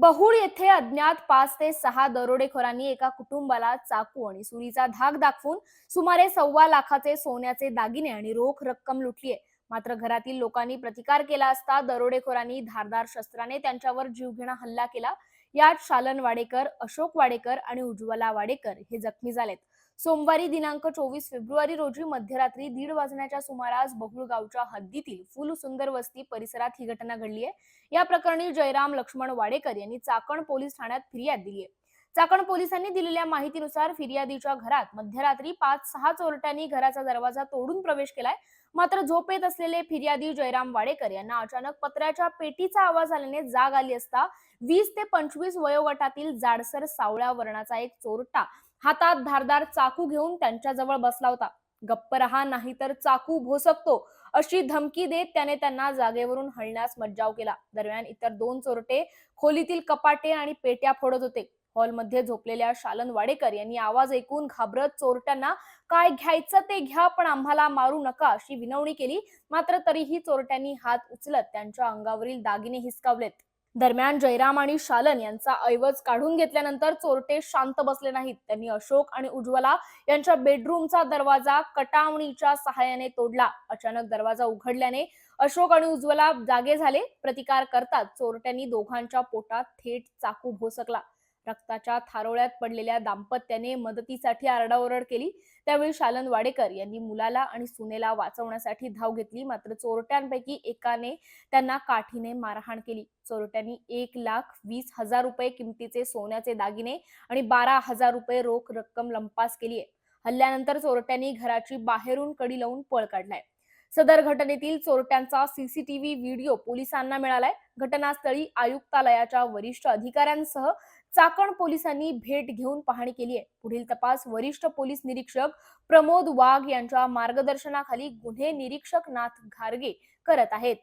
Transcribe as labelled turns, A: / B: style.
A: बहुळ येथे अज्ञात पाच ते सहा दरोडेखोरांनी एका कुटुंबाला चाकू आणि सुरीचा धाक दाखवून सुमारे सव्वा लाखाचे सोन्याचे दागिने आणि रोख रक्कम लुटलीये. मात्र घरातील लोकांनी प्रतिकार केला असता दरोडेखोरांनी धारदार शस्त्राने त्यांच्यावर जीवघेणा हल्ला केला. यात शालन वाडेकर अशोक वाडेकर आणि उज्ज्वला वाडेकर हे जखमी झालेत. सोमवारी दिनांक चोवीस फेब्रुवारी रोजी मध्यरात्री दीड वाजण्याच्या सुमारास बहुळ गावच्या हद्दीतील फुल सुंदर वस्ती परिसरात ही घटना घडली आहे. या प्रकरणी जयराम लक्ष्मण वाडेकर यांनी चाकण पोलीस ठाण्यात फिर्याद दिली आहे. चाकण पोलिसांनी दिलेल्या माहितीनुसार फिर्यादीच्या घरात मध्यरात्री पाच सहा चोरट्यांनी घराचा दरवाजा तोडून प्रवेश केलाय. मात्र झोपेत असलेले फिर्यादी जयराम वाडेकर यांना अचानक पत्र्याच्या पेटीचा आवाज आल्याने जाग आली असता वीस ते पंचवीस वयोगटातील जाडसर सावळ्या वर्णाचा एक चोरटा हातात धारदार चाकू घेऊन त्यांच्याजवळ बसला होता. गप्प रहा नाही तर चाकू भोसकतो अशी धमकी देत त्याने त्यांना जागेवरून हलण्यास मज्जाव केला. दरम्यान इतर दोन चोरटे खोलीतील कपाटे आणि पेट्या फोडत होते. हॉलमध्ये झोपलेल्या शालन वाडेकर यांनी आवाज ऐकून घाबरत चोरट्यांना काय घ्यायचं ते घ्या पण आम्हाला मारू नका अशी विनवणी केली. मात्र तरीही चोरट्यांनी हात उचलत त्यांच्या अंगावरील दागिने हिसकावलेत. दरम्यान जयराम आणि शालन यांचा ऐवज काढून घेतल्यानंतर चोरटे शांत बसले नाहीत. त्यांनी अशोक आणि उज्ज्वला यांच्या बेडरूमचा दरवाजा कटावणीच्या सहाय्याने तोडला. अचानक दरवाजा उघडल्याने अशोक आणि उज्ज्वला जागे झाले. प्रतिकार करतात. चोरट्यांनी दोघांच्या पोटात थेट चाकू भोसकला. रक्ताच्या थारोळ्यात पडलेल्या दाम्पत्याने मदतीसाठी आरडाओरड केली. त्यावेळी शालन वाडेकर यांनी मुलाला आणि सुनेला वाचवण्यासाठी धाव घेतली. मात्र चोरट्यांपैकी एकाने त्यांना काठीने मारहाण केली. चोरट्यांनी एक लाख वीस हजार रुपये किमतीचे सोन्याचे दागिने आणि बारा हजार रुपये रोख रक्कम लंपास केली आहे. हल्ल्यानंतर चोरट्यांनी घराची बाहेरून कडी लावून पळ काढलाय. सदर घटनेतील चोरट्यांचा सीसीटीव्ही व्हिडिओ पोलिसांना मिळालाय. घटनास्थळी आयुक्तालयाच्या वरिष्ठ अधिकाऱ्यांसह चाकण पोलिसांनी भेट घेऊन पाहणी केली आहे. पुढील तपास वरिष्ठ पोलीस निरीक्षक प्रमोद वाघ यांच्या मार्गदर्शनाखाली गुन्हे निरीक्षक नाथ घारगे करत आहेत.